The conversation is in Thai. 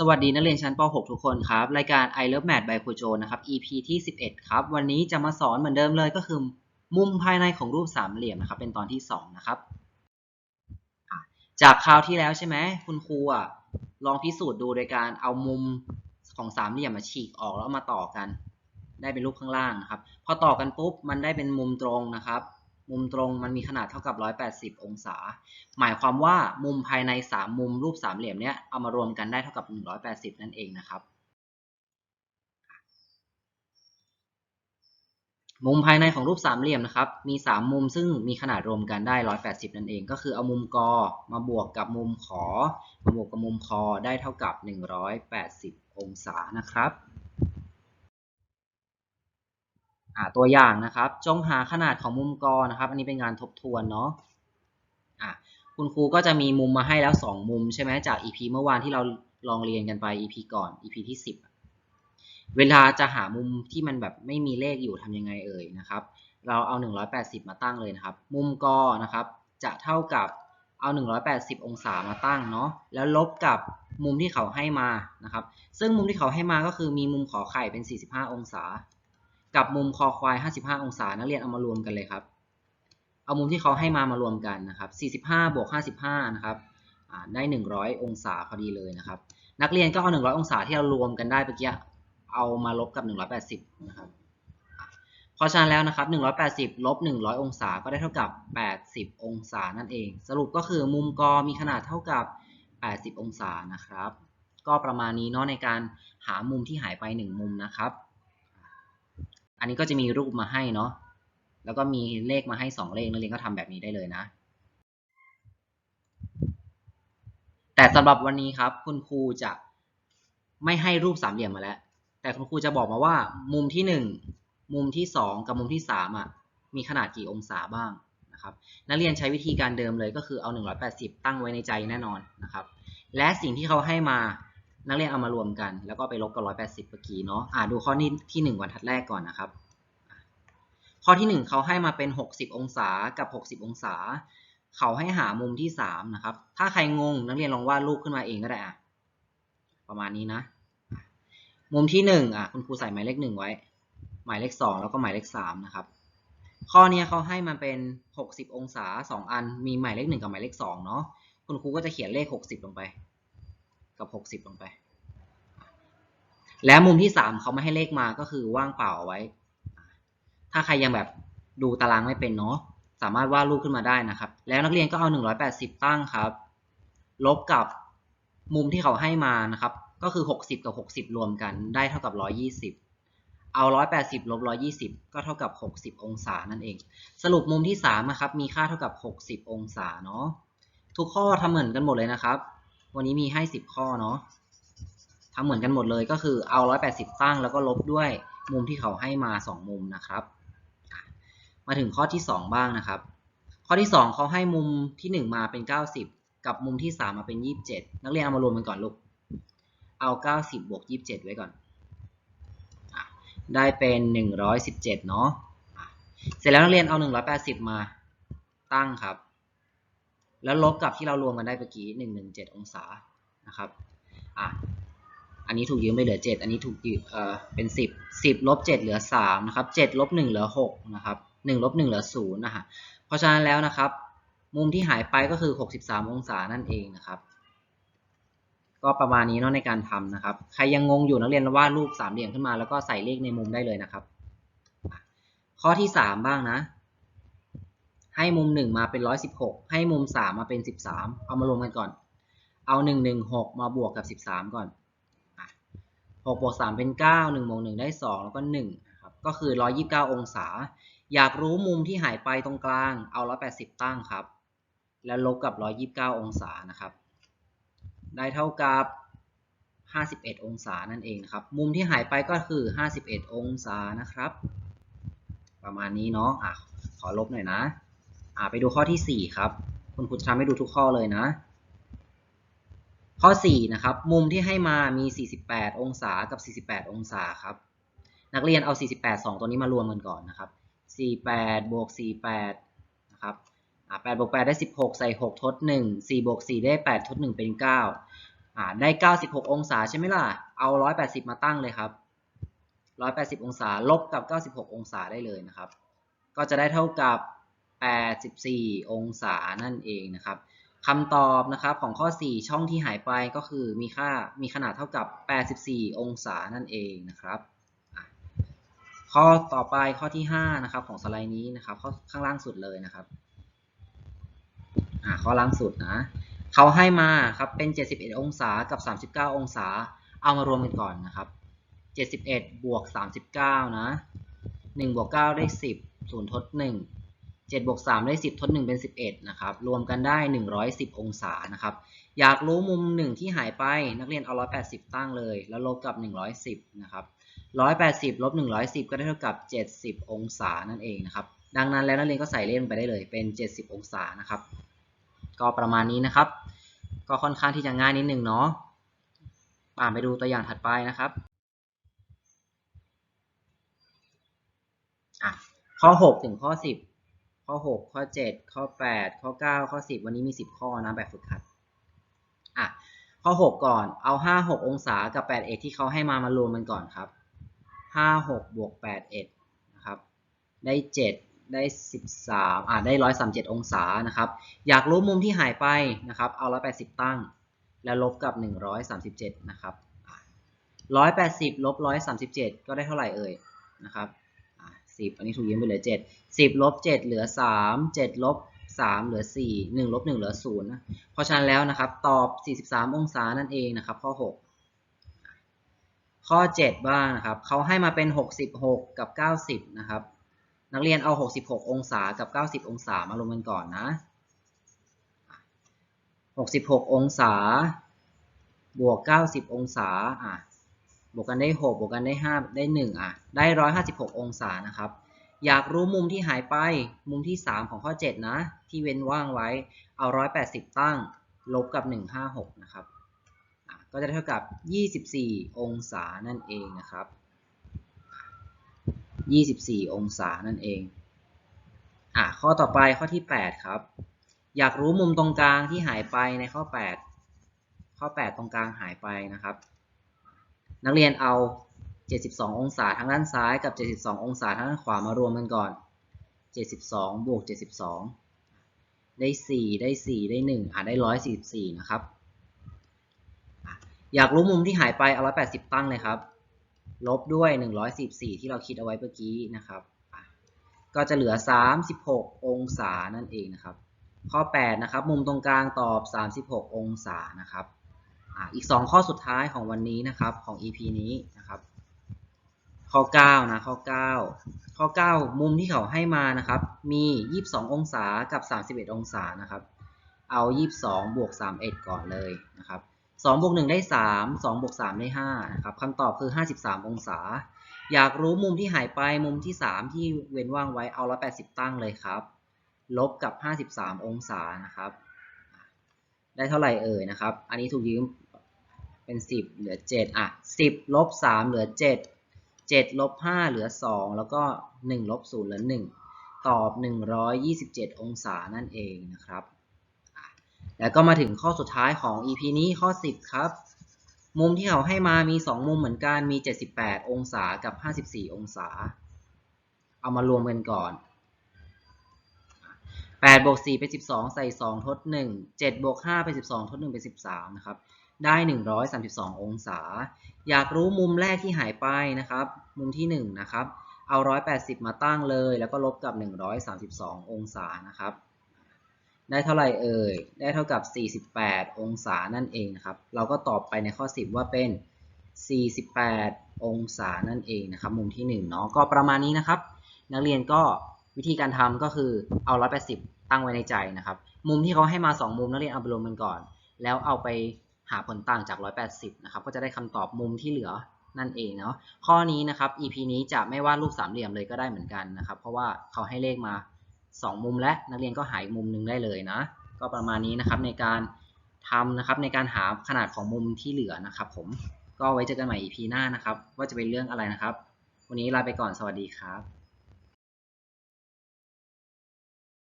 สวัสดีนักเรียนชั้นป .6 ทุกคนครับ รายการ I Love Math by ครูโจนะครับ EP ที่ 11 ครับ วันนี้จะมาสอนเหมือนเดิมเลยก็คือ มุมภายในของรูปสามเหลี่ยมนะครับ เป็นตอนที่ 2 นะครับจากคราวที่แล้วใช่ไหมคุณครูอะลองพิสูจน์ดูโดยการเอามุมของสามเหลี่ยมมาฉีกออกแล้วมาต่อกัน ได้เป็นรูปข้างล่างนะครับ พอต่อกันปุ๊บมันได้เป็นมุมตรงนะครับ มุมตรงมันมีขนาดเท่ากับ 180 องศา หมายความว่ามุมภายใน 3 มุมรูปสามเหลี่ยมเนี้ยเอามารวมกันได้เท่ากับ 180 นั่นเองนะครับ มุมภายในของรูปสามเหลี่ยมนะครับ มี 3 มุมซึ่งมีขนาดรวมกันได้ 180 นั่นเอง ก็คือเอามุมกอมาบวกกับมุมขอมาบวกกับมุมคอได้เท่ากับ 180 องศานะครับ อ่าตัวอย่างนะครับ จงหาขนาดของมุมกอนะครับ อันนี้เป็นงานทบทวนเนาะอะคุณครูก็จะมีมุมมาให้แล้ว 2 มุมใช่ไหมจาก EP เมื่อวานที่เราลองเรียนกันไป EP ก่อน EP ที่ 10 เวลาจะหามุมที่มันแบบไม่มีเลขอยู่ทำยังไงเอ่ยนะครับ เราเอา 180 มาตั้งเลยนะครับ มุมกอนะครับ จะเท่ากับเอา 180 องศามาตั้งเนาะแล้วลบกับมุมที่เขาให้มานะครับ ซึ่งมุมที่เขาให้มาก็คือมีมุมขอไข่เป็น 45 องศา กับมุมคอควาย 55 องศา นักเรียนเอามารวมกันเลยครับ เอามุมที่เขาให้มามารวมกันนะครับ 45 บวก 55 นะครับได้ 100 องศาพอดีเลยนะครับ นักเรียนก็เอา 100 องศาที่เรารวมกันได้เมื่อกี้เอามาลบกับ 180 นะครับพราะฉะนั้นแล้วนะครับ 180 ลบ 100 องศา ก็ได้เท่ากับ 80 องศานั่นเอง สรุปก็คือมุมกอมีขนาดเท่ากับ 80 องศานะครับ ก็ประมาณนี้เนาะในการหามุมที่หายไป 1 มุมนะครับ อันนี้ก็จะมีรูปมาให้เนาะแล้วก็มีเลขมาให้ 2 เลขนักเรียนก็ทำแบบนี้ได้เลยนะ แต่สำหรับวันนี้ครับคุณครูจะไม่ให้รูปสามเหลี่ยมมาแล้ว แต่คุณครูจะบอกมาว่า มุมที่ 1 มุมที่ 2 กับมุมที่3อะมีขนาดกี่องศาบ้างนะครับ นักเรียนใช้วิธีการเดิมเลยก็คือเอา 180 ตั้งไว้ในใจแน่นอนนะครับ และสิ่งที่เขาให้มา นักเรียนเอามารวมกัน แล้วก็ไปลบกับ180เมื่อกี้เนาะอ่าดูข้อนี้ที่1วันทัดแรกก่อนนะครับ ข้อที่1เขาให้มาเป็น60องศากับ60องศา เขาให้หามุมที่3นะครับ ถ้าใครงงนักเรียนลองวาดรูปขึ้นมาเองก็ได้อะประมาณนี้นะ มุมที่1อะคุณครูใส่หมายเลข1ไว้ หมายเลข2แล้วก็หมายเลข3นะครับ ข้อนี้เขาให้มาเป็น60องศา2อัน มีหมายเลข1กับหมายเลข2เนาะคุณครูก็จะเขียนเลข60ลงไป กับ 60 ลงไป และมุมที่ 3เขาไม่ให้เลขมาก็คือว่างเปล่าเอาไว้ ถ้าใครยังแบบดูตารางไม่เป็นเนาะสามารถวาดรูปขึ้นมาได้นะครับ แล้วนักเรียนก็เอา 180 ตั้งครับ ลบกับมุมที่เขาให้มานะครับ ก็คือ 60 กับ 60 รวมกันได้เท่ากับ 120 เอา 180 ลบ 120 ก็เท่ากับ 60 องศานั่นเอง สรุปมุมที่3นะครับ มีค่าเท่ากับ 60 องศาเนาะ ทุกข้อทำเหมือนกันหมดเลยนะครับ วันนี้มีให้ 10 ข้อเนาะทำเหมือนกันหมดเลยก็คือเอา 180 ตั้งแล้วก็ลบด้วยมุมที่เขาให้มา 2 มุมนะครับ มาถึงข้อที่ 2 บ้างนะครับ ข้อที่ 2เขาให้มุมที่ 1 มาเป็น 90 กับมุมที่ 3 มาเป็น 27 นักเรียนเอามารวมกันก่อนลูก เอา 90 บวก 27 ไว้ก่อน ได้เป็น 117 เนาะ เสร็จแล้วนักเรียนเอา 180 มาตั้งครับ แล้วลบกับที่เรารวมกันได้เมื่อกี้117องศานะครับอะอันนี้ถูกยืมไปเหลือ7อันนี้ถูกยืมเอ่อเป็น10 10ลบ7เหลือ3นะครับ7ลบ1เหลือ6นะครับ1ลบ1เหลือ0นะฮะเพราะฉะนั้นแล้วนะครับ มุมที่หายไปก็คือ63องศานั่นเองนะครับก็ประมาณนี้เนาะในการทำนะครับ ใครยังงงอยู่นักเรียนวาดรูปสามเหลี่ยมขึ้นมาแล้วก็ใส่เลขในมุมได้เลยนะครับ ข้อที่3บ้างนะ ให้มุม 1 มาเป็น 116 ให้มุม 3 มาเป็น 13 เอามารวมกันก่อน เอา 116 มาบวกกับ 13 ก่อน6บวก3เป็น 9 1บวก1ได้ 2 แล้วก็1นะครับก็คือ 129 องศา อยากรู้มุมที่หายไปตรงกลาง เอา 180 ตั้งครับ แล้วลบกับ 129 องศานะครับ ได้เท่ากับ 51 องศานั่นเองนะครับ มุมที่หายไปก็คือ 51 องศานะครับ ประมาณนี้เนาะอะขอลบหน่อยนะ อะไปดูข้อที่ 4 ครับ คุณครูจะทำให้ดูทุกข้อเลยนะ ข้อ 4 นะครับ มุมที่ให้มามี 48 องศากับ 48 องศาครับ นักเรียนเอา 48 2 ตัวนี้มารวมกันก่อนนะครับ 48บวก48 นะครับอ่า8บวก8ได้ 16 ใส่ 6 ทด 1 4บวก4ได้ 8 ทด 1 เป็น 9อ่าได้ 96 องศาใช่ไหมล่ะ เอา 180 มาตั้งเลยครับ 180 องศาลบกับ 96 องศาได้เลยนะครับ ก็จะได้เท่ากับ 84 องศานั่นเองนะครับคำตอบนะครับของข้อ 4 ช่องที่หายไปก็คือมีค่ามีขนาดเท่ากับ 84 องศานั่นเองนะครับข้อต่อไปข้อที่ 5 นะครับของสไลด์นี้นะครับข้อข้างล่างสุดเลยนะครับอะข้อล่างสุดนะเขาให้มาครับเป็น 71 องศากับ 39 องศา เอามารวมกันก่อนนะครับ 71 บวก 39 นะ 1 บวก 9 ได้ 10 0ทด 1 7บวก3ได้ 10 ทด 1 เป็น 11 นะครับ รวมกันได้ 110 องศานะครับ อยากรู้มุม 1 ที่หายไปนักเรียนเอา 180 ตั้งเลย แล้วลบกับ 110 นะครับ 180 ลบ 110 ก็ได้เท่ากับ 70 องศานั่นเองนะครับ ดังนั้นแล้วนักเรียนก็ใส่เลขลงไปได้เลยเป็น 70 องศานะครับ ก็ประมาณนี้นะครับ ก็ค่อนข้างที่จะง่ายนิดนึงเนาะอ่านไปดูตัวอย่างถัดไปนะครับอะข้อ 6 ถึงข้อ 10 ข้อ 6 ข้อ 7 ข้อ 8 ข้อ 9 ข้อ 10 วันนี้มี 10 ข้อนะแบบฝึกหัดอะข้อ 6 ก่อนเอา 5 6 องศากับ8เอ็ดที่เขาให้มามารวมมันก่อนครับ 5 6บวก8เอ็ดนะครับได้ 7 ได้ 13อะได้ 137 องศานะครับ อยากรู้มุมที่หายไปนะครับ เอา 180 ตั้ง แล้วลบกับ 137 นะครับ 180 ลบ 137 ก็ได้เท่าไหร่เอ่ยนะครับ สิบอันนี้ถูกยืมไปเหลือเจ็ดสิบลบเจ็ดเหลือสามเจ็ดลบสามเหลือสี่หนึ่งลบหนึ่งเหลือศูนย์นะเพราะฉะนั้นแล้วนะครับ ตอบสี่สิบสามองศานั่นเองนะครับ ข้อหกข้อเจ็ดบ้างนะครับ เขาให้มาเป็นหกสิบหกกับเก้าสิบนะครับ นักเรียนเอาหกสิบหกองศากับเก้าสิบองศามารวมกันก่อนนะหกสิบหกองศา บวกเก้าสิบองศาอะ วกกันได้6บวกกันได้5ได้1อะได้156 องศานะครับ อยากรู้มุมที่หายไปมุมที่ 3 ของข้อ 7 นะ ที่เว้นว่างไว้เอา 180 ตั้ง ลบกับ 156 นะครับก็จะเท่ากับ 24 องศานั่นเองนะครับ 24 องศานั่นเองอะข้อต่อไปข้อที่ 8 ครับ อยากรู้มุมตรงกลางที่หายไปในข้อ 8 ข้อ 8 ตรงกลางหายไปนะครับ นักเรียนเอา 72 องศาทางด้านซ้ายกับ 72 องศาทางด้านขวามารวมกันก่อน 72 บวก 72 ได้ 4 ได้ 4 ได้ 1อะได้ 144 นะครับ อยากรู้มุมที่หายไปเอา 180 ตั้งเลยครับ ลบด้วย 144 ที่เราคิดเอาไว้เมื่อกี้นะครับ ก็จะเหลือ 36 องศานั่นเองนะครับ ข้อ 8 นะครับ มุมตรงกลางตอบ 36 องศานะครับ อีก 2 ข้อสุดท้ายของวันนี้นะครับของ EP นี้นะครับข้อ9นะข้อ 9 ข้อ 9 มุมที่เขาให้มานะครับ มี 22 องศากับ 31 องศานะครับ เอา 22 บวก 31 ก่อนเลยนะครับ2บวก1ได้ 3 2บวก3ได้5นะครับคำตอบคือ 53 องศา อยากรู้มุมที่หายไปมุมที่ 3 ที่เว้นว่างไว้เอา 180 ตั้งเลยครับ ลบกับ 53 องศานะครับ ได้เท่าไหร่เอ่ยนะครับ อันนี้ถูกยืม เป็น 10 เหลือ 7 อะ 10ลบ3เหลือ 7 7ลบ5เหลือ 2 แล้วก็ 1 ลบ 0 เหลือ 1 ตอบ 127 องศานั่นเองนะครับ แล้วก็มาถึงข้อสุดท้ายของ EP นี้ข้อ 10 ครับ มุมที่เขาให้มามี 2 มุมเหมือนกัน มี 78 องศากับ 54 องศา เอามารวมกันก่อน 8บวก4เป็น12 ใส่ 2 ทด 1 7บวก5เป็น12 ทด 1 เป็น 13 นะครับ ได้ 132 องศา อยากรู้มุมแรกที่หายไปนะครับ มุมที่ 1 นะครับ เอา 180 มาตั้งเลย แล้วก็ลบกับ 132 องศานะครับ ได้เท่าไหร่เอ่ย ได้เท่ากับ 48 องศานั่นเองนะครับ เราก็ตอบไปในข้อ 10 ว่าเป็น 48 องศานั่นเองนะครับ มุมที่1เนาะ ก็ประมาณนี้นะครับ นักเรียนก็ วิธีการทำก็คือเอา 180 ตั้งไว้ในใจนะครับ มุมที่เขาให้มา 2 มุมนักเรียนเอาไปรวมกันก่อน แล้วเอาไปหาผลต่างจาก 180 นะครับ ก็จะได้คำตอบมุมที่เหลือนั่นเองเนาะ ข้อนี้นะครับ EP นี้จะไม่วาดรูปสามเหลี่ยมเลยก็ได้เหมือนกันนะครับ เพราะว่าเขาให้เลขมา 2 มุมและนักเรียนก็หายมุมนึงได้เลยนะ ก็ประมาณนี้นะครับในการทำนะครับในการหาขนาดของมุมที่เหลือนะครับผม ก็ไว้เจอกันใหม่ EP หน้านะครับ ว่าจะเป็นเรื่องอะไรนะครับ วันนี้ลาไปก่อน สวัสดีครับ